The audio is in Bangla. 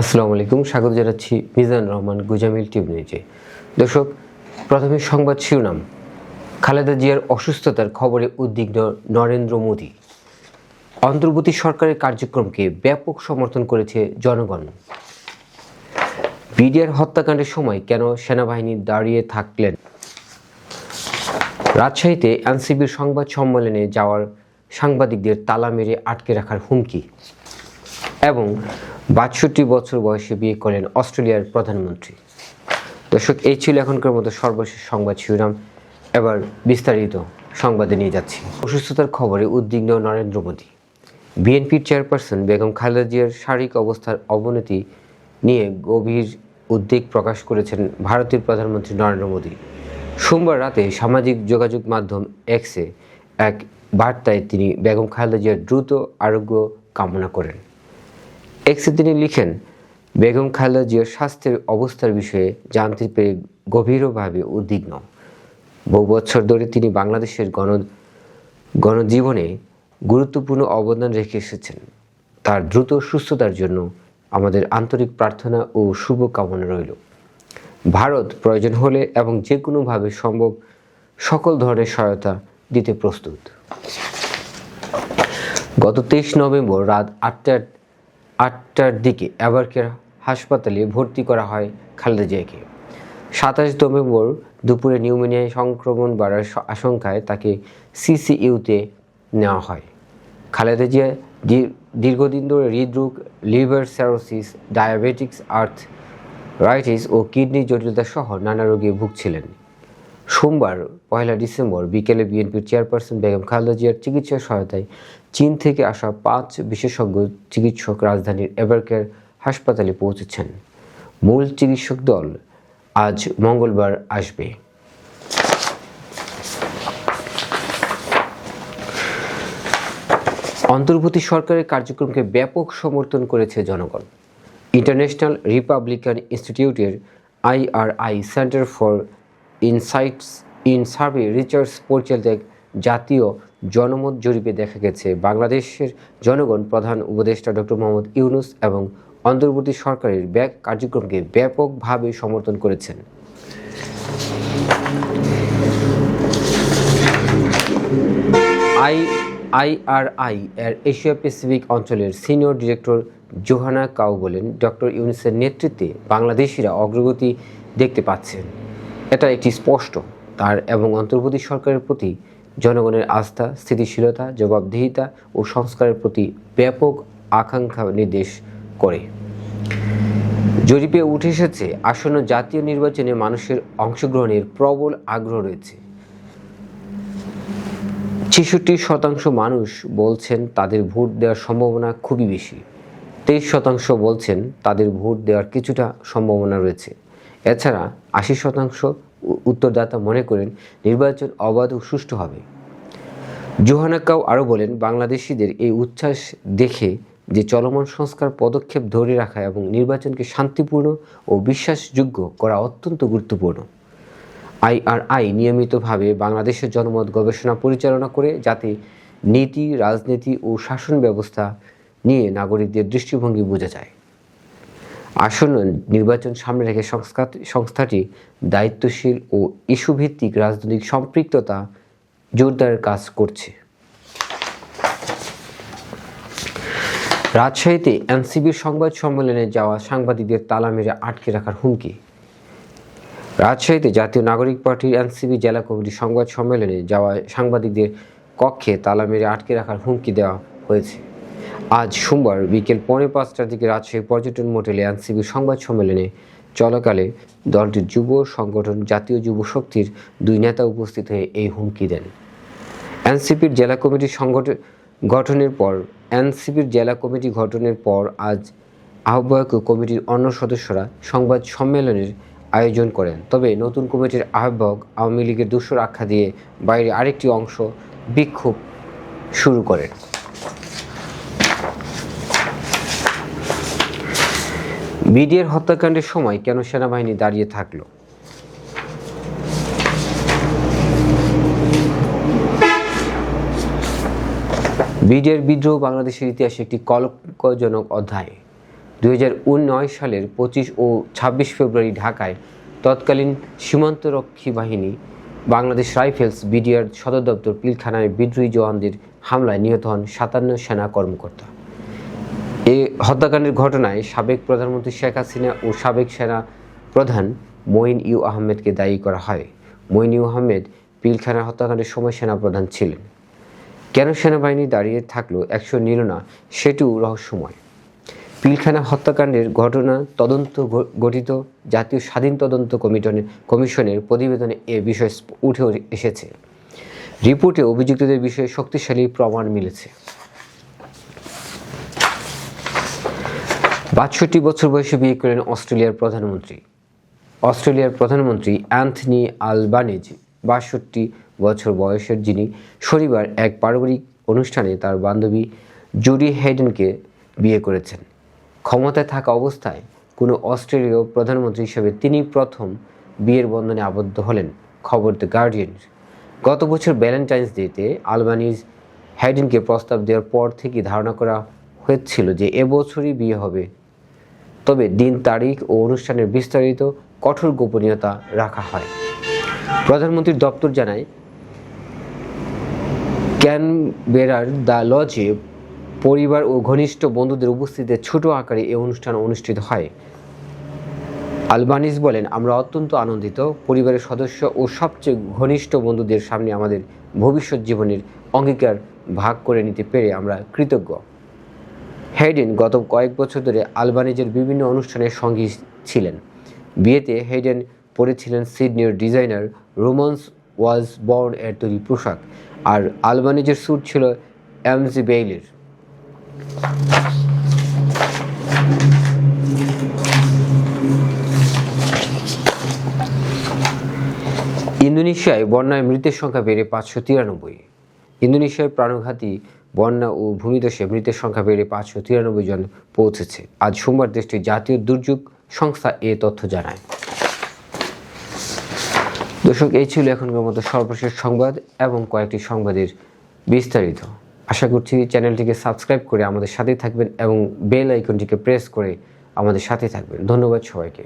আসসালামু আলাইকুম, স্বাগত জানাচ্ছি মিজান রহমান গুজামিল টিউব নিউজে। দর্শক, প্রথমে সংবাদ শিরোনাম। খালেদা জিয়ার অসুস্থতার খবরে উদ্বিগ্ন নরেন্দ্র মোদী। অন্তর্বর্তী সরকারের কার্যক্রমকে ব্যাপক সমর্থন করেছে জনগণ। বিডিআর হত্যাকাণ্ডের সময় কেন সেনাবাহিনী দাঁড়িয়ে থাকলেন? রাজশাহীতে এনসিবির সংবাদ সম্মেলনে যাওয়ার সাংবাদিকদের তালা মেরে আটকে রাখার হুমকি। এবং বাষট্টি বছর বয়সে বিয়ে করেন অস্ট্রেলিয়ার প্রধানমন্ত্রী। দর্শক, এই ছিল এখনকার মতো সর্বশেষ সংবাদ শিরোনাম। এবার বিস্তারিত সংবাদে নিয়ে যাচ্ছি। অসুস্থতার খবরে উদ্বিগ্ন নরেন্দ্র মোদী। বিএনপির চেয়ারপারসন বেগম খালেদা জিয়ার শারীরিক অবস্থার অবনতি নিয়ে গভীর উদ্বেগ প্রকাশ করেছেন ভারতের প্রধানমন্ত্রী নরেন্দ্র মোদী। সোমবার রাতে সামাজিক যোগাযোগ মাধ্যম এক্সে এক বার্তায় তিনি বেগম খালেদা জিয়ার দ্রুত আরোগ্য কামনা করেন। এক্সে তিনি লিখেন, বেগম খালেদা জিয়ার স্বাস্থ্যের অবস্থার বিষয়ে জানতে পেরে গভীরভাবে উদ্বিগ্ন। বহু বছর ধরে তিনি বাংলাদেশের গণ, গণজীবনে গুরুত্বপূর্ণ অবদান রেখে এসেছেন। তার দ্রুত সুস্থতার জন্য আমাদের আন্তরিক প্রার্থনা ও শুভকামনা রইল। ভারত প্রয়োজন হলে এবং যে কোনোভাবে সম্ভব সকল ধরনের সহায়তা দিতে প্রস্তুত। গত তেইশ নভেম্বর রাত আটটার আটটার দিকে অ্যাবারকের হাসপাতালে ভর্তি করা হয় খালেদা জিয়াকে। সাতাশ নভেম্বর দুপুরে নিউমোনিয়ায় সংক্রমণ বাড়ার আশঙ্কায় তাকে সিসিইউতে নেওয়া হয়। খালেদা জিয়া দীর্ঘদিন ধরে হৃদরোগ, liver cirrhosis diabetics arthritis ও কিডনি জটিলতা সহ নানা রোগে ভুগছিলেন। সোমবার, পয়লা ডিসেম্বর, বিকেলে বিএনপির চেয়ারপারসন বেগম খালেদা জিয়ার চিকিৎসা সহায়তায় চীন থেকে আসা পাঁচ বিশেষজ্ঞ চিকিৎসক রাজধানীর এভারকেয়ার হাসপাতালে পৌঁছেছেন। মূল চিকিৎসক দল আজ মঙ্গলবার আসবে। অন্তর্বর্তী সরকারের কার্যক্রমকে ব্যাপক সমর্থন করেছে জনগণ। ইন্টারন্যাশনাল রিপাবলিকান ইনস্টিটিউটের IRI, Center for Insights, in Survey Research পরিচালিত জাতীয় জনমত জরিপে দেখা গেছে, বাংলাদেশের জনগণ প্রধান উপদেষ্টা ডক্টর মোহাম্মদ ইউনুস এবং অন্তর্বর্তী সরকারের ব্যাক কার্যক্রমকে ব্যাপকভাবে সমর্থন করেছেন। আই আইআরআই এর এশিয়া প্যাসিফিক অঞ্চলের সিনিয়র ডিরেক্টর জোহানা কাউ বলেন, ডক্টর ইউনুসের নেতৃত্বে বাংলাদেশিরা অগ্রগতি দেখতে পাচ্ছেন। এটা একটি স্পষ্ট, তার এবং অন্তর্বর্তী সরকারের প্রতি জনগণের আস্থা, স্থিতিশীলতা, জবাবদিহিতা ও সংস্কারের প্রতি ব্যাপক আকাঙ্ক্ষা নির্দেশ করে। জরিপে উঠে এসেছে, আসন্ন জাতীয় নির্বাচনে মানুষের অংশগ্রহণের প্রবল আগ্রহ রয়েছে। ছেষট্টি শতাংশ মানুষ বলছেন তাদের ভোট দেওয়ার সম্ভাবনা খুবই বেশি। তেইশ শতাংশ বলছেন তাদের ভোট দেওয়ার কিছুটা সম্ভাবনা রয়েছে। এছাড়া আশি শতাংশ উত্তরদাতা মনে করেন নির্বাচন অবাধ ও সুষ্ঠু হবে। জোহানা কাউ আরও বলেন, বাংলাদেশিদের এই উচ্ছ্বাস দেখে যে চলমান সংস্কার পদক্ষেপ ধরে রাখা এবং নির্বাচনকে শান্তিপূর্ণ ও বিশ্বাসযোগ্য করা অত্যন্ত গুরুত্বপূর্ণ। আইআরআই নিয়মিতভাবে বাংলাদেশের জনমত গবেষণা পরিচালনা করে যাতে নীতি, রাজনীতি ও শাসন ব্যবস্থা নিয়ে নাগরিকদের দৃষ্টিভঙ্গি বোঝা যায়। আসন্ন নির্বাচন সামনে রেখে সংস্থা সংস্থাটি দায়িত্বশীল ও ইস্যুভিত্তিক রাজনৈতিক সম্পৃক্ততা জোরদার কাজ করছে। রাজশাহীতে এনসিবির সংবাদ সম্মেলনে যাওয়া সাংবাদিকদের তালা মেরে আটকে রাখার হুমকি। রাজশাহীতে জাতীয় নাগরিক পার্টির এনসিবি জেলা কমিটির সংবাদ সম্মেলনে যাওয়া সাংবাদিকদের কক্ষে তালা মেরে আটকে রাখার হুমকি দেওয়া হয়েছে। আজ সোমবার বিকেল পৌনে পাঁচটার দিকে রাজশাহী পর্যটন মোটেলে এনসিবির সংবাদ সম্মেলনে চলাকালে দলটির যুব সংগঠন জাতীয় যুব শক্তির দুই নেতা উপস্থিত হয়ে এই হুমকি দেন। এনসিপির জেলা কমিটির সংগঠন গঠনের পর, এনসিপির জেলা কমিটি গঠনের পর আজ আহ্বায়ক কমিটির অন্য সদস্যরা সংবাদ সম্মেলনের আয়োজন করেন। তবে নতুন কমিটির আহ্বায়ক আওয়ামী লীগের দোষর আখ্যা দিয়ে বাইরে আরেকটি অংশ বিক্ষোভ শুরু করেন। বিডিআর হত্যাকাণ্ডের সময় কেন সেনাবাহিনী দাঁড়িয়ে থাকল? বিডিআর বিদ্রোহ বাংলাদেশের ইতিহাসে একটি কলঙ্কজনক অধ্যায়। দুই সালের পঁচিশ ও ছাব্বিশ ফেব্রুয়ারি ঢাকায় তৎকালীন সীমান্তরক্ষী বাহিনী বাংলাদেশ রাইফেলস বিডিআর সদর দপ্তর পিলখানায় বিদ্রোহী জওয়ানদের হামলায় নিহত হন সাতান্ন সেনা কর্মকর্তা। এই হত্যাকাণ্ডের ঘটনায় সাবেক প্রধানমন্ত্রী শেখ হাসিনা ও সাবেক সেনা প্রধান মঈন ইউ আহমেদকে দায়ী করা হয়। মঈন ইউ আহমেদ পিলখানা হত্যাকাণ্ডের সময় সেনাপ্রধান ছিলেন। কেন সেনাবাহিনী দাঁড়িয়ে থাকল একশো নিল না, সেটিও রহস্যময়। পিলখানা হত্যাকাণ্ডের ঘটনা তদন্ত গঠিত জাতীয় স্বাধীন তদন্ত কমিটনের কমিশনের প্রতিবেদনে এ বিষয় উঠে এসেছে। রিপোর্টে অভিযুক্তদের বিষয়ে শক্তিশালী প্রমাণ মিলেছে। বাষট্টি বছর বয়সে বিয়ে করেন অস্ট্রেলিয়ার প্রধানমন্ত্রী। অস্ট্রেলিয়ার প্রধানমন্ত্রী অ্যান্থনি আলবানিজ, বাষট্টি বছর বয়সের যিনি, শনিবার এক পারিবারিক অনুষ্ঠানে তার বান্ধবী জুডি হেডেনকে বিয়ে করেছেন। ক্ষমতায় থাকা অবস্থায় কোনো অস্ট্রেলীয় প্রধানমন্ত্রী হিসেবে তিনি প্রথম বিয়ের বন্ধনে আবদ্ধ হলেন, খবর দ্য গার্ডিয়ান। গত বছর ভ্যালেন্টাইন্স ডেতে আলবানিজ হাইডেনকে প্রস্তাব দেওয়ার পর থেকে ধারণা করা হয়েছিল যে এবছরই বিয়ে হবে। তবে দিন, তারিখ ও অনুষ্ঠানের বিস্তারিত কঠোর গোপনীয়তা রাখা হয়। প্রধানমন্ত্রীর দপ্তর জানায়, ক্যানবেরার দ্য লজে পরিবার ও ঘনিষ্ঠ বন্ধুদের উপস্থিতিতে ছোট আকারে এই অনুষ্ঠান অনুষ্ঠিত হয়। আলবানিজ বলেন, আমরা অত্যন্ত আনন্দিত। পরিবারের সদস্য ও সবচেয়ে ঘনিষ্ঠ বন্ধুদের সামনে আমাদের ভবিষ্যৎ জীবনের অঙ্গীকার ভাগ করে নিতে পেরে আমরা কৃতজ্ঞ। হেডেন গত কয়েক বছর ধরে আলবানিজের বিভিন্ন অনুষ্ঠানের সঙ্গী ছিলেন। বিয়েতে হেডেন পরেছিলেন সিডনির ডিজাইনার রোমান্স ওয়াজ বর্ন এর তৈরি পোশাক আর আলবানিজের স্যুট ছিল এমজি বেইলের। ইন্দোনেশিয়ায় বন্যায় মৃতের সংখ্যা বেড়ে পাঁচশো তিরানব্বই। ইন্দোনেশিয়ায় প্রাণঘাতী বন্যা ও ভূমিধসে মৃতের সংখ্যা বেড়ে পাঁচশো তিরানব্বই জন পৌঁছেছে। আজ সোমবার দেশটির জাতীয় দুর্যোগ সংস্থা এ তথ্য জানায়। দর্শক, এই ছিল এখনকার মতো সর্বশেষ সংবাদ এবং কয়েকটি সংবাদের বিস্তারিত। আশা করছি চ্যানেলটিকে সাবস্ক্রাইব করে আমাদের সাথে থাকবেন এবং বেল আইকনটিকে প্রেস করে আমাদের সাথে থাকবেন। ধন্যবাদ সবাইকে।